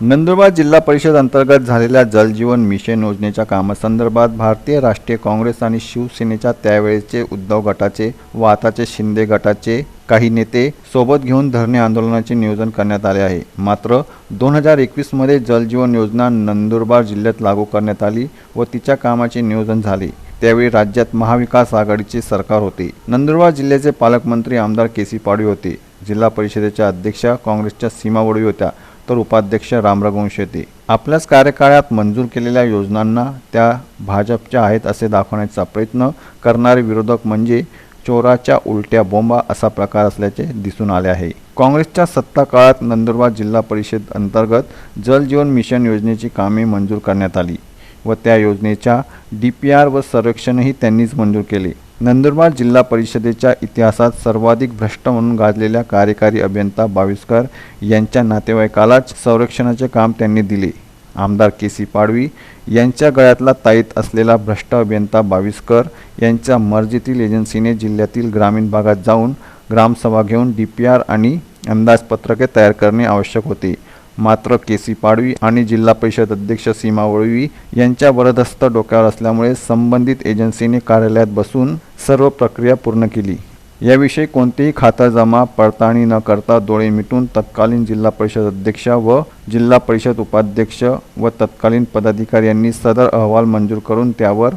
नंदुरबार जिल्हा परिषद अंतर्गत झालेल्या जलजीवन मिशन योजनेच्या कामासंदर्भात भारतीय राष्ट्रीय काँग्रेस आणि शिवसेनेच्या त्यावेळेचे उद्धव गटाचे व आताचे शिंदे गटाचे काही नेते सोबत घेऊन धरणे आंदोलनाचे नियोजन करण्यात आले आहे. मात्र दोन हजार एकवीसमध्ये जलजीवन योजना नंदुरबार जिल्ह्यात लागू करण्यात आली व तिच्या कामाचे नियोजन झाले. त्यावेळी राज्यात महाविकास आघाडीचे सरकार होते. नंदुरबार जिल्ह्याचे पालकमंत्री आमदार के सी पाडवी होते. जिल्हा परिषदेच्या अध्यक्षा काँग्रेसच्या सीमा वडवी होत्या. तर उपाध्यक्ष रामरघुवंश येते आपल्याच कार्यकाळात मंजूर केलेल्या योजनांना त्या भाजपच्या आहेत असे दाखवण्याचा प्रयत्न करणारे विरोधक म्हणजे चोराच्या उलट्या बोंबा असा प्रकार असल्याचे दिसून आले आहे. काँग्रेसच्या सत्ता काळात नंदुरबार जिल्हा परिषद अंतर्गत जल जीवन मिशन योजनेची कामे मंजूर करण्यात आली व त्या योजनेच्या डी पी आर व सर्वेक्षणही त्यांनीच मंजूर केले. नंदुरबार जिल्हा परिषदेच्या इतिहासात सर्वाधिक भ्रष्ट म्हणून गाजलेल्या कार्यकारी अभियंता बाविस्कर यांच्या नातेवाईकालाच संरक्षणाचे काम त्यांनी दिले. आमदार के सी पाडवी यांच्या गळ्यातला ताईत असलेला भ्रष्ट अभियंता बाविस्कर यांच्या मर्जीतील एजन्सीने जिल्ह्यातील ग्रामीण भागात जाऊन ग्रामसभा घेऊन डी पी आर आणि अंदाजपत्रके तयार करणे आवश्यक होते. मात्र के सी पाडवी आणि जिल्हा परिषद अध्यक्ष सीमा वळवी यांच्या वरदस्त डोक्यावर असल्यामुळे संबंधित एजन्सीने कार्यालयात बसून सर्व प्रक्रिया पूर्ण केली. याविषयी कोणतेही खातरजमा पडताळणी न करता डोळे मिटून तत्कालीन जिल्हा परिषद अध्यक्ष व जिल्हा परिषद उपाध्यक्ष व तत्कालीन पदाधिकारी यांनी सदर अहवाल मंजूर करून त्यावर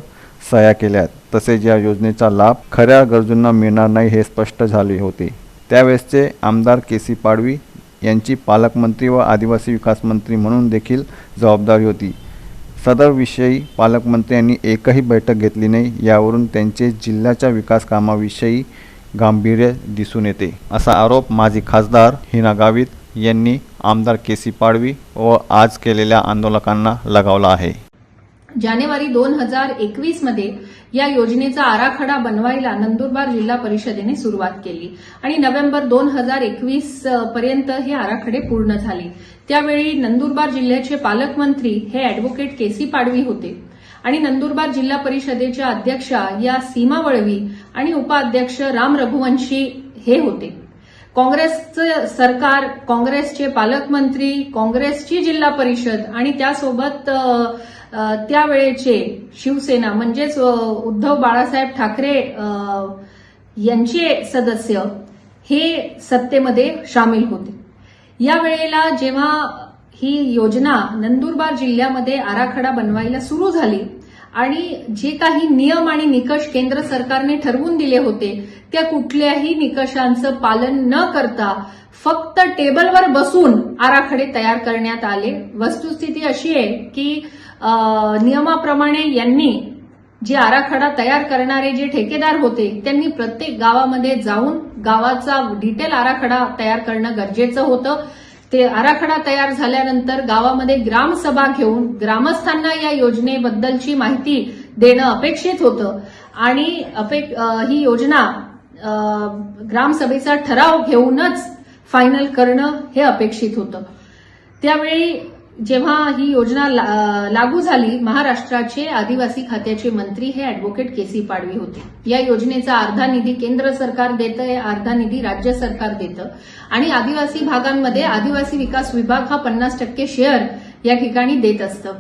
सह्या केल्या तसेच या योजनेचा लाभ खऱ्या गरजूंना मिळणार नाही हे स्पष्ट झाले होते. त्यावेळेसचे आमदार के सी पाडवी यांची पालकमंत्री व आदिवासी विकास मंत्री म्हणून देखील जबाबदारी होती. सदर विषयी एकही बैठक घेतली नाही यावरून त्यांचे जिल्ह्याच्या विकास कामाविषयी गांभीर्य दिसून येते. असा आरोप माजी खासदार हिना गावित यांनी आमदार के सी पाडवी व आज केलेल्या आंदोलकांना लगावला आहे. जानेवारी दोन हजार एकवीसमध्ये या योजनेचा आराखडा बनवायला नंदुरबार जिल्हा परिषदेने सुरुवात केली आणि नोव्हेंबर दोन हजार एकवीस पर्यंत हे आराखडे पूर्ण झाले. त्यावेळी नंदुरबार जिल्ह्याचे पालकमंत्री हे अॅडव्होकेट के सी पाडवी होते. आणि नंदुरबार जिल्हा परिषदेच्या अध्यक्षा या सीमा वळवी आणि उपाध्यक्ष राम रघुवंशी हे होते. काँग्रेसचं सरकार काँग्रेसचे पालकमंत्री काँग्रेसची जिल्हा परिषद आणि त्यासोबत त्यावेळेचे शिवसेना म्हणजेच उद्धव बाळासाहेब ठाकरे यांचे सदस्य हे सत्तेमध्ये सामील होते. या वेळेला जेव्हा ही योजना नंदुरबार जिल्ह्यामध्ये आराखडा बनवायला सुरू झाली आणि जे काही नियम आणि निकष केंद्र सरकारने ठरवून दिले होते त्या कुठल्याही निकषांचं पालन न करता फक्त टेबलवर बसून आराखडे तयार करण्यात आले. वस्तुस्थिती अशी आहे की नियमाप्रमाणे यांनी जे आराखडा तयार करणारे जे ठेकेदार होते त्यांनी प्रत्येक गावामध्ये जाऊन गावाचा डिटेल आराखडा तयार करणं गरजेचं होतं. ते आराखडा तयार झाल्यानंतर गावामध्ये ग्रामसभा घेऊन ग्रामस्थांना या योजनेबद्दलची माहिती देणं अपेक्षित होतं. आणि ही योजना ग्रामसभेचा ठराव घेऊनच फायनल करणं हे अपेक्षित होतं. त्यावेळी जेव्हा ही योजना ला- लागू झाली महाराष्ट्राचे आदिवासी खात्याचे मंत्री हे अॅडव्होकेट के सी पाडवी होते. या योजनेचा अर्धा निधी केंद्र सरकार देतं अर्धा निधी राज्य सरकार देतं. आणि आदिवासी भागांमध्ये आदिवासी विकास विभाग हा पन्नास टक्के शेअर या ठिकाणी देत असतं.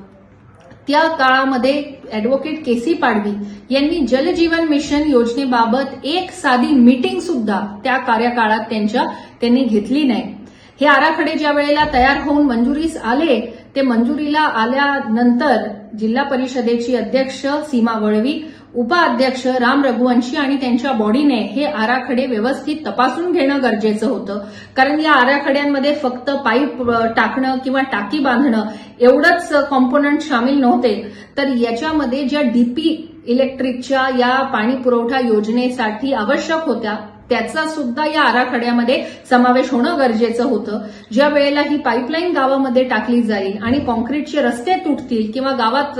त्या काळामध्ये अॅडव्होकेट के सी पाडवी यांनी जलजीवन मिशन योजनेबाबत एक साधी मीटिंग सुद्धा त्या कार्यकाळात त्यांच्या त्यांनी घेतली नाही. हे आराखडे ज्या वेळेला तयार होऊन मंजुरीस आले ते मंजुरीला आल्यानंतर जिल्हा परिषदेची अध्यक्ष सीमा वळवी उपाध्यक्ष राम रघुवंशी आणि त्यांच्या बॉडीने हे आराखडे व्यवस्थित तपासून घेणं गरजेचं होतं. कारण या आराखड्यांमध्ये फक्त पाईप टाकणं किंवा टाकी बांधणं एवढंच कॉम्पोनंट सामील नव्हते. तर याच्यामध्ये ज्या डीपी इलेक्ट्रिकच्या या पाणी पुरवठा योजनेसाठी आवश्यक होत्या त्याचा सुद्धा या आराखड्यामध्ये समावेश होणं गरजेचं होतं. ज्या वेळेला ही पाईपलाईन गावामध्ये टाकली जाईल आणि कॉन्क्रीटचे रस्ते तुटतील किंवा गावात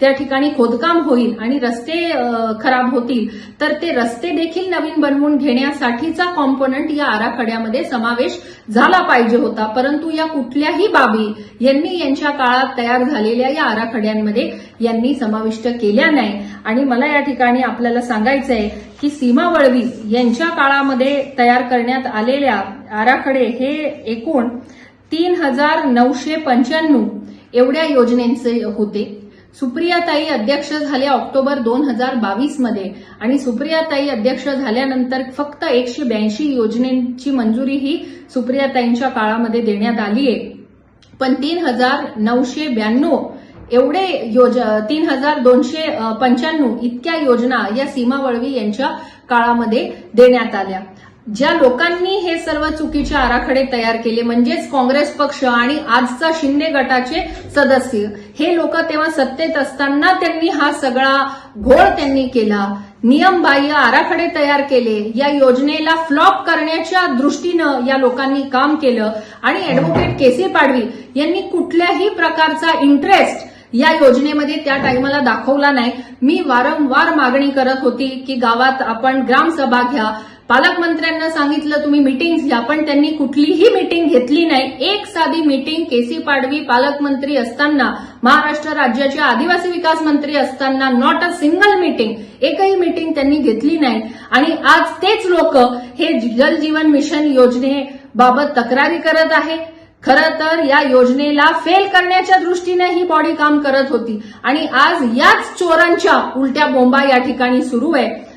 त्या ठिकाणी खोदकाम होईल आणि रस्ते खराब होतील तर ते रस्ते देखील नवीन बनवून घेण्यासाठीचा कॉम्पोनंट या आराखड्यामध्ये समावेश झाला पाहिजे होता. परंतु या कुठल्याही बाबी यांनी यांच्या काळात तयार झालेल्या या आराखड्यांमध्ये यांनी समाविष्ट केल्या नाही. आणि मला या ठिकाणी आपल्याला सांगायचं आहे की सीमा वळवी यांच्या काळामध्ये तयार करण्यात आलेल्या आराखडे हे एकूण तीन हजार नऊशे पंच्याण्णव एवढ्या योजनेचे होते. सुप्रियाताई अध्यक्ष झाले ऑक्टोबर दोन हजार बावीसमध्ये आणि सुप्रियाताई अध्यक्ष झाल्यानंतर फक्त एकशे ब्याऐंशी योजनेची मंजुरी ही सुप्रियाताईंच्या काळामध्ये देण्यात आली आहे पण तीन हजार नऊशे ब्याण्णव एवढे योज तीन हजार दोनशे पंच्याण्णव इतक्या योजना या सीमा वळवी यांच्या काळामध्ये देण्यात आल्या. ज्या लोकांनी हे सर्व चुकीचे आराखडे तयार केले म्हणजेच काँग्रेस पक्ष आणि आजचा शिंदे गटाचे सदस्य हे लोक तेव्हा सत्तेत असताना त्यांनी हा सगळा घोळ त्यांनी केला. नियमबाह्य आराखडे तयार केले. या योजनेला फ्लॉप करण्याच्या दृष्टीनं या लोकांनी काम केलं. आणि अॅडव्होकेट केसी पाडवी यांनी कुठल्याही प्रकारचा इंटरेस्ट या योजनेमध्ये त्या टाइमाला दाखवला नाही. मी वारंवार मागणी करत होती की गावात आपण ग्रामसभा घ्या. पालकमंत्र्यांना सांगितलं तुम्ही मिटिंग घ्या. पण त्यांनी कुठलीही मिटिंग घेतली नाही. एक साधी मिटिंग केसी पाडवी पालकमंत्री असताना महाराष्ट्र राज्याचे आदिवासी विकास मंत्री असताना नॉट अ सिंगल मिटिंग एकही मिटिंग त्यांनी घेतली नाही. आणि आज तेच लोक हे जल जीवन मिशन योजनेबाबत तक्रारी करत आहे खरं तर या योजनेला फेल करण्याच्या दृष्टीने ही बॉडी काम करत होती. आणि आज याच चोरांच्या उलट्या बोंबा या ठिकाणी सुरू आहे.